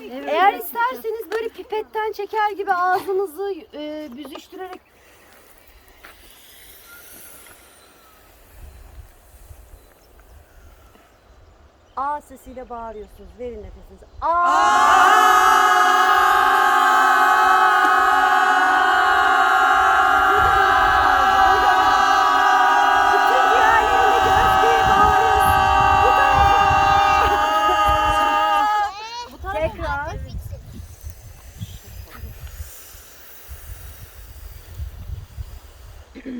Eğer isterseniz böyle pipetten çeker gibi ağzınızı e, büzüştürerek A sesiyle bağırıyorsunuz. Verin nefesinizi. Bütün Bir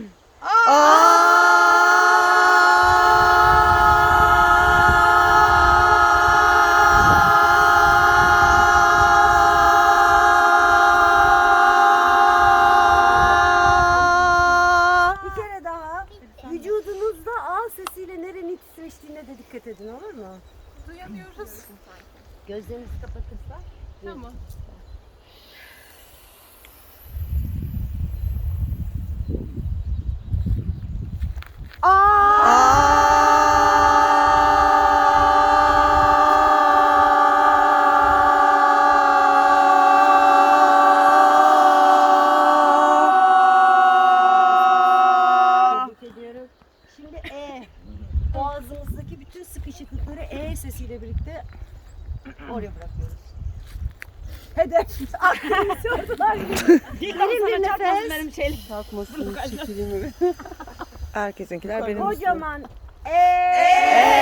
kere daha vücudunuzda A sesiyle nerenin titreştiğine de dikkat edin olur mu? Duyamıyoruz. Gözlerinizi kapatırsak. Tamam. Tebrik ediyorum. Şimdi E. Boğazımızdaki bütün sıkışıklıkları E sesiyle birlikte oraya bırakıyoruz. Hedef. Aklını sordular. Derin bir nefes. Benim şeyim. Kalkmasın çekilimi. Herkesinkiler benim. Kocaman E.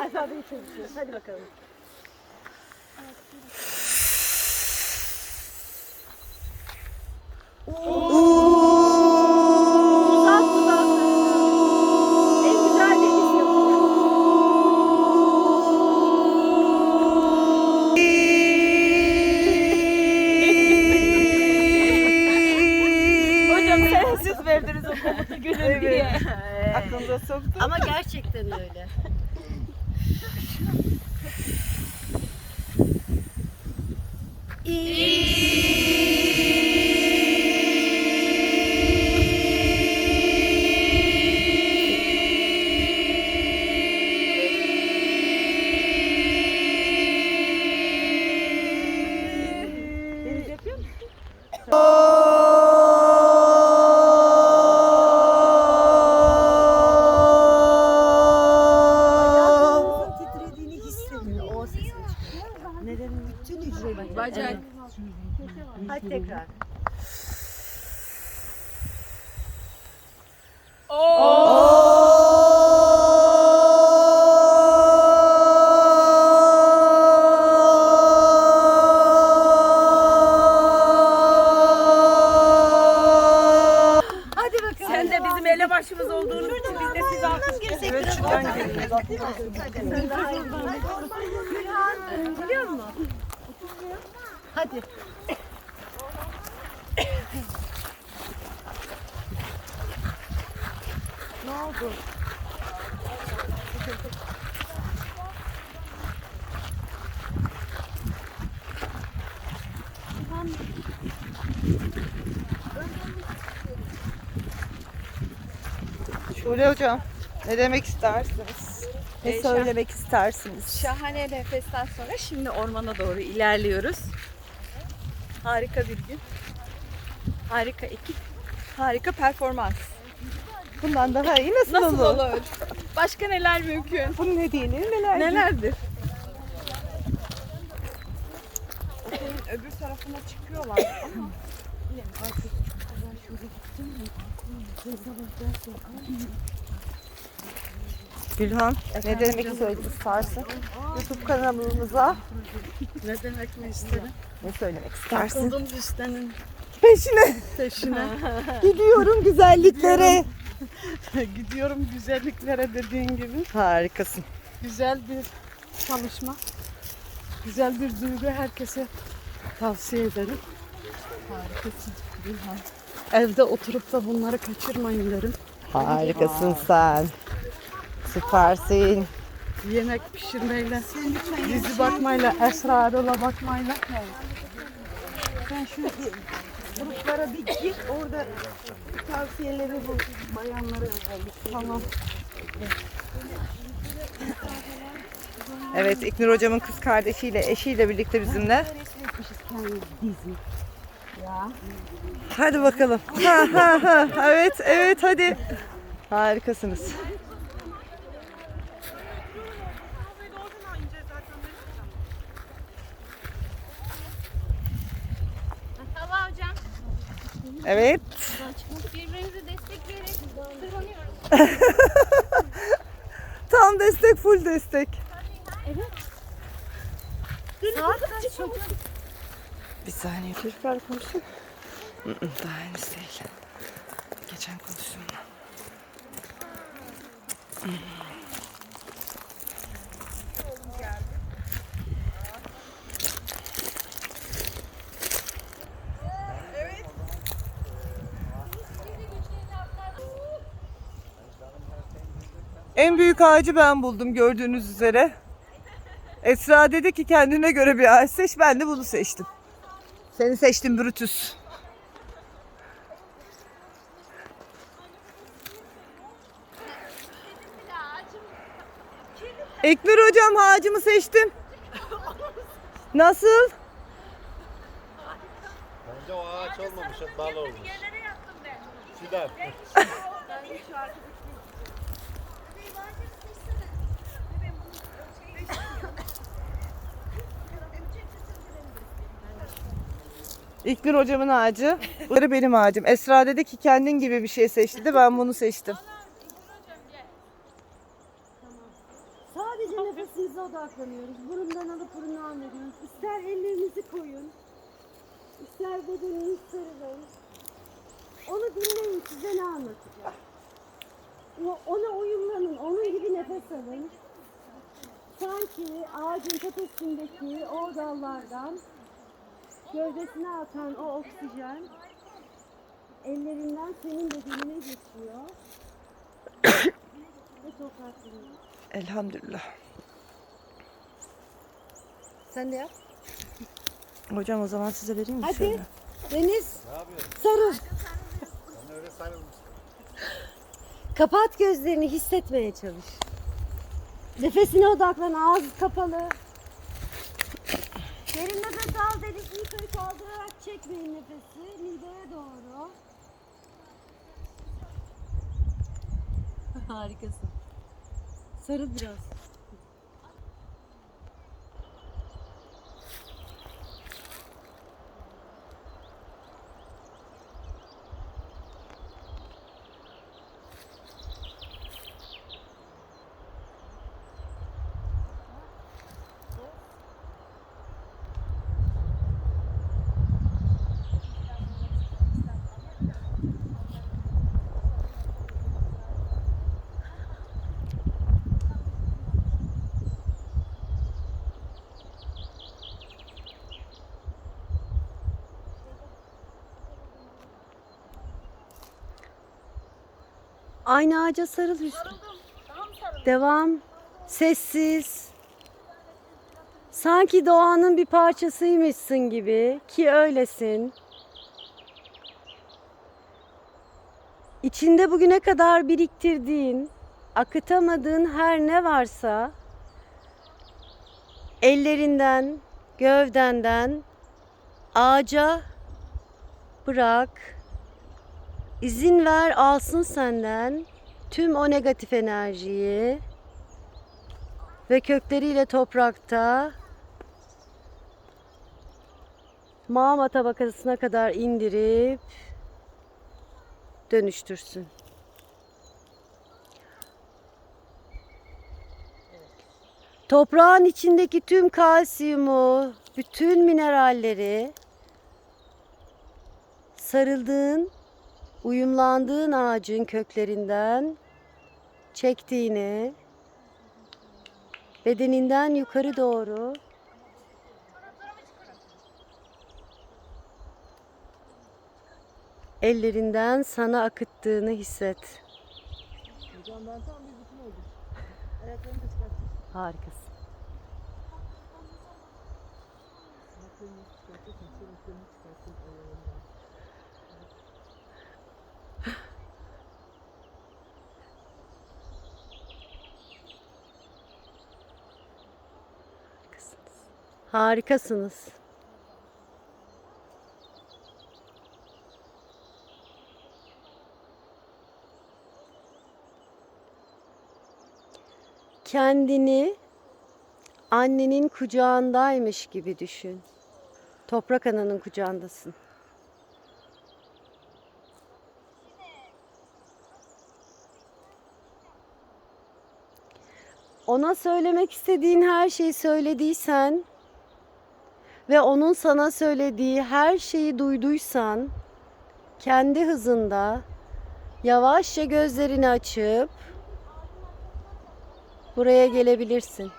Alfabeyi çalışıyoruz. Hadi bakalım. Uzak soktu. Ama gerçekten öyle. şuradan geliyor. Sen daha iyi Gülhan, biliyor musun? Hadi. ne oldu? Şule hocam ne demek istersiniz? Ne Ee, söylemek istersiniz? Şahane nefesten sonra şimdi ormana doğru ilerliyoruz. Harika bir gün. Harika ekip. Harika performans. Bundan daha iyi nasıl, Nasıl olur? olur? Başka neler mümkün? Bunun hediyeleri neler? Nelerdir? Otelin öbür tarafına çıkıyorlar ama Gülhan ne demek söylemek istersin? YouTube kanalımıza ne demek mi istedim? ne söylemek istersin? Takıldım listenin Peşine Peşine. gidiyorum güzelliklere. Gidiyorum güzelliklere dediğin gibi. Harikasın. Güzel bir çalışma. Güzel bir duygu herkese tavsiye ederim. Harikasın. Gülhan. Evde oturup da bunları kaçırmayın derim. Harikasın sen. Süpersin. Yemek pişirmeyle, dizi bakmayla, Esra Erol'a bakmayla. Sen şu gruplara bir gir orada tavsiyeleri bu bayanlara yazalım. Tamam. Evet İknur hocamın kız kardeşiyle eşiyle birlikte bizimle. Dizi. Ya. Hadi bakalım. Ha, ha, ha. Evet evet hadi. Harikasınız. Evet. Birbirimize destek vererek tırmanıyoruz. Tam destek full destek. Saat kaç çocuk? Bir saniye çocuklar konuşsun. Hı hı, Daha henüz değil. Geçen konuştum. En büyük ağacı ben buldum gördüğünüz üzere. Esra dedi ki kendine göre bir ağaç seç. Ben de bunu seçtim. Seni seçtim Brutus. Eknur hocam ağacımı seçtim. Nasıl? Bence o ağaç olmamış, dal olmuş. Fidan. İknur hocamın ağacı. Bu da benim ağacım. Esra dedi ki kendin gibi bir şey seçti de ben bunu seçtim. Sadece nefesinize odaklanıyoruz. Burundan alıp burundan veriyoruz. İster ellerinizi koyun. ister bedeninizi sarılın. Onu dinleyin size ne anlatacak. Ona uyumlanın. Onun gibi nefes alın. Sanki ağacın tepesindeki o dallardan gövdesine atan o oksijen ellerinden senin bedenine geçiyor. Ve topraklanıyor. Elhamdülillah. Sen de yap. Hocam o zaman size vereyim mi Hadi. şöyle? Deniz Ne yapıyorsun? sarıl. Sen öyle sarılmışsın. Kapat gözlerini hissetmeye çalış. Nefesine odaklan ağız kapalı. Derin nefes al denizi yukarı kaldırarak çekmeyin nefesi mideye doğru. Harikasın. Sarıl biraz. Aynı ağaca sarıl Hüsnü. Devam. Sessiz. Sanki doğanın bir parçasıymışsın gibi ki öylesin. İçinde bugüne kadar biriktirdiğin, akıtamadığın her ne varsa ellerinden, gövdenden ağaca bırak. İzin ver alsın senden tüm o negatif enerjiyi ve kökleriyle toprakta mağma tabakasına kadar indirip dönüştürsün. Toprağın içindeki tüm kalsiyumu, bütün mineralleri sarıldığın, uyumlandığın ağacın köklerinden çektiğini bedeninden yukarı doğru ellerinden sana akıttığını hisset. Harikasın. Harikasınız. Kendini annenin kucağındaymış gibi düşün. Toprak ananın kucağındasın. Ona söylemek istediğin her şeyi söylediysen ve onun sana söylediği her şeyi duyduysan kendi hızında yavaşça gözlerini açıp buraya gelebilirsin.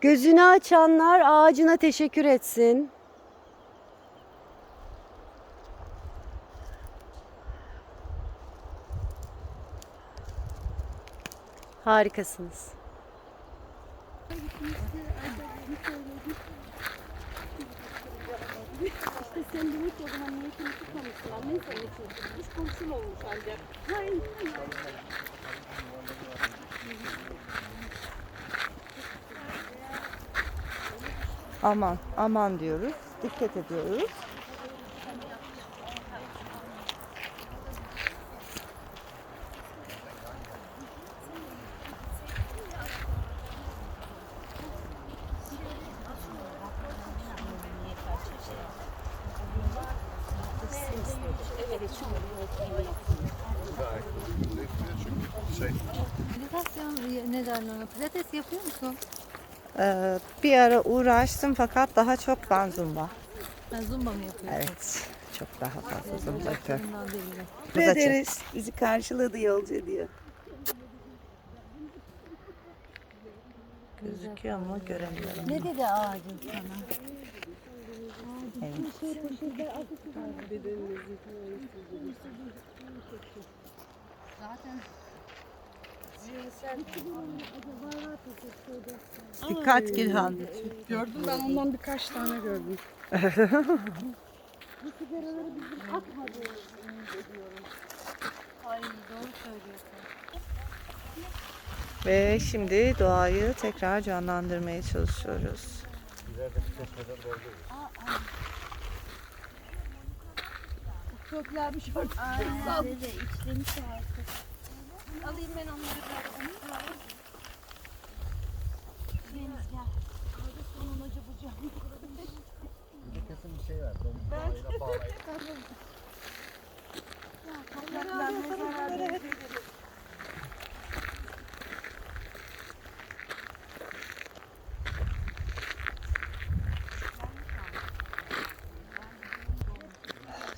Gözünü açanlar ağacına teşekkür etsin. Harikasınız. Aman aman diyoruz. Dikkat ediyoruz. Ne derler ona? Pilates yapıyor musun? Ee, bir ara uğraştım fakat daha çok ben zumba. Ha, zumba mı yapıyorsun? Evet. Çok daha fazla zumba yapıyorum. Bundan değil. Kız açın. ederiz. Bizi karşıladı yolcu diyor. Gözüküyor mu göremiyorum. Ne dedi ağacın sana? Dikkat Gülhan. Gördüm ben ondan birkaç tane gördüm. Ay doğru söylüyorsun. Ve şimdi doğayı tekrar canlandırmaya çalışıyoruz. Köklermiş orada. Aynen öyle. İçlemiş artık. Alayım ben onları. Deniz gel. Onun hoca bucağı. Kesin bir şey var. Doğayla bağlayıp.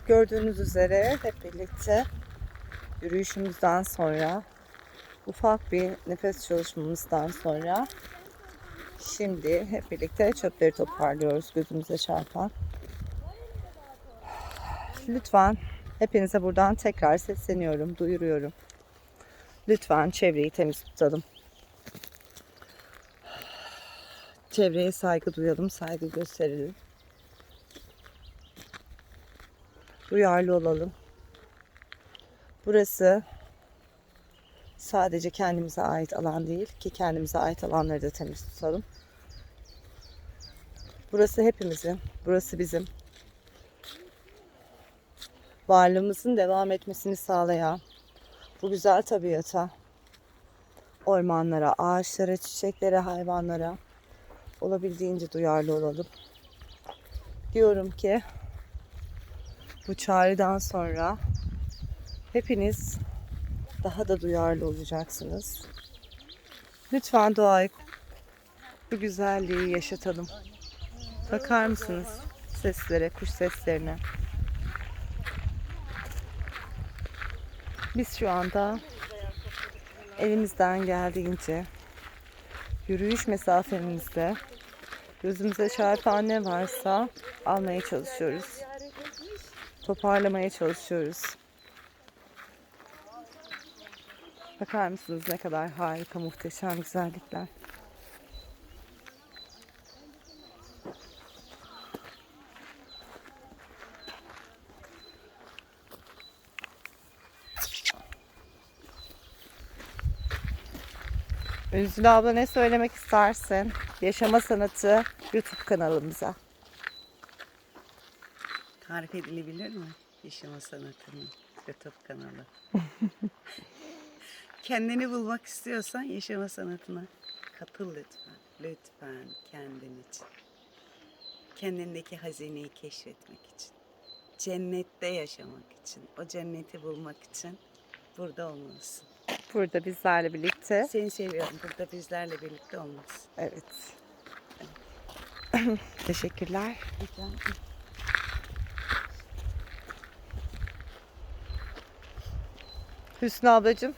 Gördüğünüz üzere hep birlikte yürüyüşümüzden sonra ufak bir nefes çalışmamızdan sonra şimdi hep birlikte çöpleri toparlıyoruz gözümüze çarpan. Lütfen hepinize buradan tekrar sesleniyorum, duyuruyorum. Lütfen çevreyi temiz tutalım. Çevreye saygı duyalım, saygı gösterelim. duyarlı olalım. Burası sadece kendimize ait alan değil ki kendimize ait alanları da temiz tutalım. Burası hepimizin, burası bizim. Varlığımızın devam etmesini sağlayan bu güzel tabiata, ormanlara, ağaçlara, çiçeklere, hayvanlara olabildiğince duyarlı olalım. Diyorum ki bu çağrıdan sonra Hepiniz daha da duyarlı olacaksınız. Lütfen doğayı bu güzelliği yaşatalım. Bakar mısınız seslere, kuş seslerine? Biz şu anda elimizden geldiğince yürüyüş mesafemizde gözümüze çarpan ne varsa almaya çalışıyoruz. Toparlamaya çalışıyoruz. Bakar mısınız ne kadar harika, muhteşem güzellikler. Üzül abla ne söylemek istersin? Yaşama Sanatı YouTube kanalımıza. Tarif edilebilir mi? Yaşama sanatının YouTube kanalı. Kendini bulmak istiyorsan yaşama sanatına katıl lütfen. Lütfen kendin için. Kendindeki hazineyi keşfetmek için. Cennette yaşamak için. O cenneti bulmak için burada olmalısın. Burada bizlerle birlikte. Seni seviyorum. Burada bizlerle birlikte olmalısın. Evet. Teşekkürler. Rica. Hüsnü ablacığım.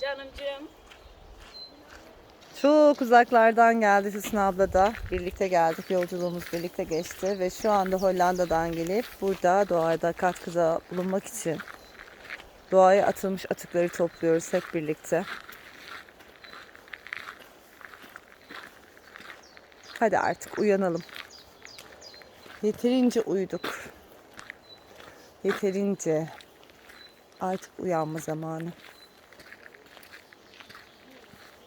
Canımcığım. Çok uzaklardan geldi Hüsnü abla da. Birlikte geldik. Yolculuğumuz birlikte geçti. Ve şu anda Hollanda'dan gelip burada doğada katkıda bulunmak için doğaya atılmış atıkları topluyoruz hep birlikte. Hadi artık uyanalım. Yeterince uyuduk. Yeterince artık uyanma zamanı.